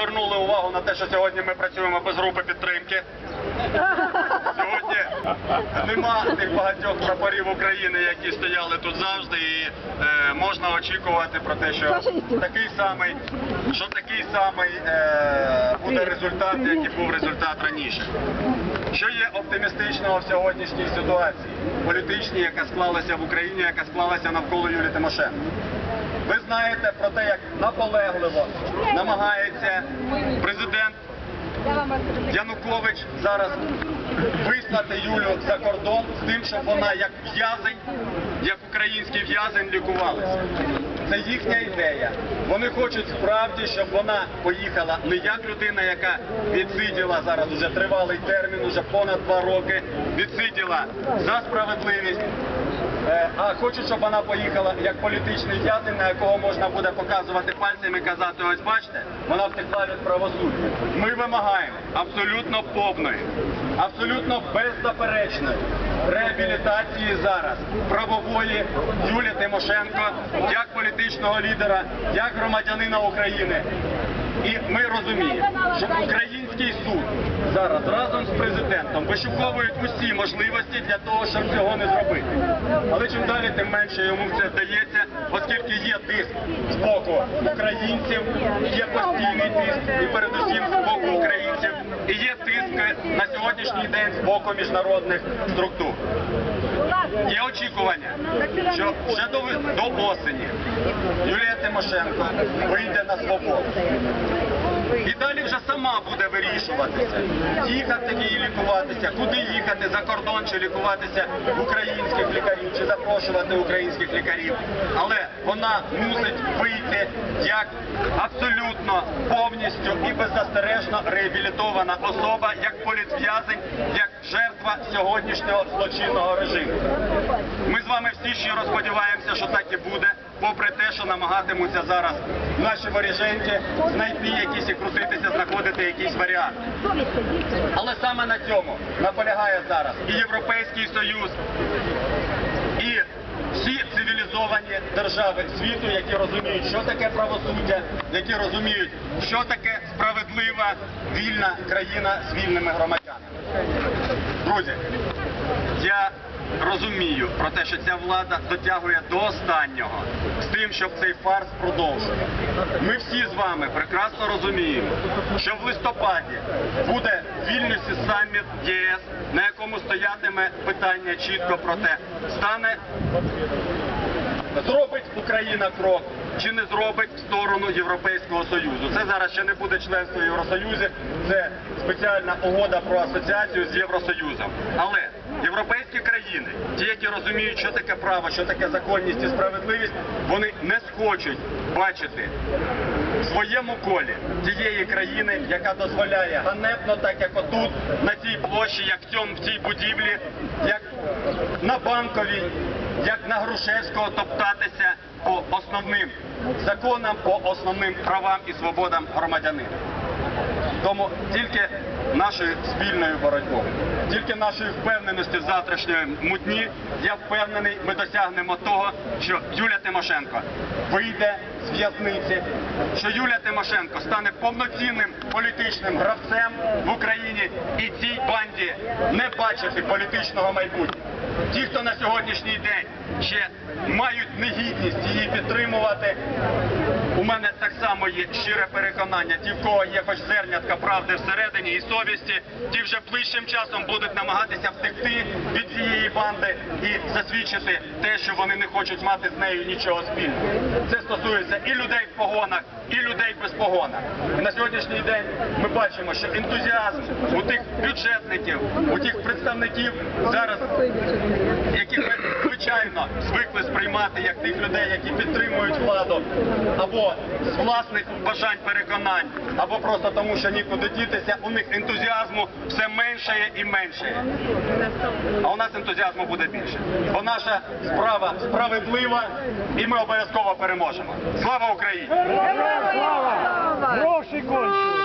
звернули увагу на те, що сьогодні ми працюємо без групи підтримки. Сьогодні нема тих багатьох прапорів України, які стояли тут завжди, і е, можна очікувати про те, що такий самий, що такий самий е, буде результат, який був результат раніше. Що є оптимістичного в сьогоднішній ситуації, політичній, яка склалася в Україні, яка склалася навколо Юлії Тимошенко? Ви знаєте про те, як наполегливо намагається президент Янукович зараз вислати Юлю за кордон з тим, щоб вона як в'язень, як український в'язень лікувалася. Це їхня ідея. Вони хочуть справді, щоб вона поїхала не як людина, яка відсиділа зараз уже тривалий термін, уже понад два роки, відсиділа за справедливість. Е, А хочуть, щоб вона поїхала як політичний в'язень, на якого можна буде показувати пальцем і казати, ось бачите, вона втекла від правосуддя. Ми вимагаємо абсолютно повної, абсолютно беззаперечної реабілітації зараз правової Юлії Тимошенко як політичного лідера, як громадянина України. І ми розуміємо, що український суд зараз разом з президентом вишуковують усі можливості для того, щоб цього не зробити. Але чим далі, тим менше йому це вдається, оскільки є тиск з боку українців, є постійний тиск і передусім з боку українців, і є тиск на сьогоднішній день з боку міжнародних структур. Є очікування, що ще до, до осені Юлія Тимошенко вийде на свободу. І далі вже сама буде вирішуватися, їхати їй лікуватися, куди їхати, за кордон чи лікуватися українських лікарів, чи запрошувати українських лікарів. Але вона мусить вийти як абсолютно повністю і беззастережно реабілітована особа, як політв'язень, як жертва сьогоднішнього злочинного режиму. Ми з вами всі щиро сподіваємося, що так і буде, попри те, що намагатимуться зараз наші воріженьки знайти якісь і крутитися, знаходити якийсь варіант. Але саме на цьому наполягає зараз і Європейський Союз, і всі цивілізовані держави світу, які розуміють, що таке правосуддя, які розуміють, що таке справедлива вільна країна з вільними громадянами. Друзі, я розумію про те, що ця влада дотягує до останнього з тим, щоб цей фарс продовжив. Ми всі з вами прекрасно розуміємо, що в листопаді буде Вільнюсі саміт ЄС, на якому стоятиме питання чітко про те, стане зробить Україна крок чи не зробить в сторону Європейського Союзу. Це зараз ще не буде членство в Євросоюзі, це спеціальна угода про асоціацію з Євросоюзом. Але європейські країни, ті, які розуміють, що таке право, що таке законність і справедливість, вони не схочуть бачити в своєму колі тієї країни, яка дозволяє ганебно, так як отут, на цій площі, як в цьому в цій будівлі, як на банковій, як на Грушевського топтатися по основним законам, по основним правам і свободам громадянина. Тому тільки нашою спільною боротьбою, тільки нашої впевненості в завтрашньої дні я впевнений, ми досягнемо того, що Юля Тимошенко вийде з в'язниці, що Юля Тимошенко стане повноцінним політичним гравцем в Україні і цій банді не бачити політичного майбутнього. Ті, хто на сьогоднішній день ще мають негідність її підтримувати, у мене так само є щире переконання. Ті, в кого є хоч зернятка правди всередині і совісті, ті вже ближчим часом будуть намагатися втекти від цієї банди і засвідчити те, що вони не хочуть мати з нею нічого спільного. Це стосується і людей в погонах, і людей без погонах. На сьогоднішній день ми бачимо, що ентузіазм у тих бюджетників, у тих представників зараз, яких ми звичайно звикли сприймати як тих людей, які підтримують владу, або з власних бажань переконань, або просто тому, що нікуди дітися, у них ентузіазму все меншає і меншає. А у нас ентузіазму буде більше. Бо наша справа справедлива, і ми обов'язково переможемо. Слава Україні! Гроші кончили.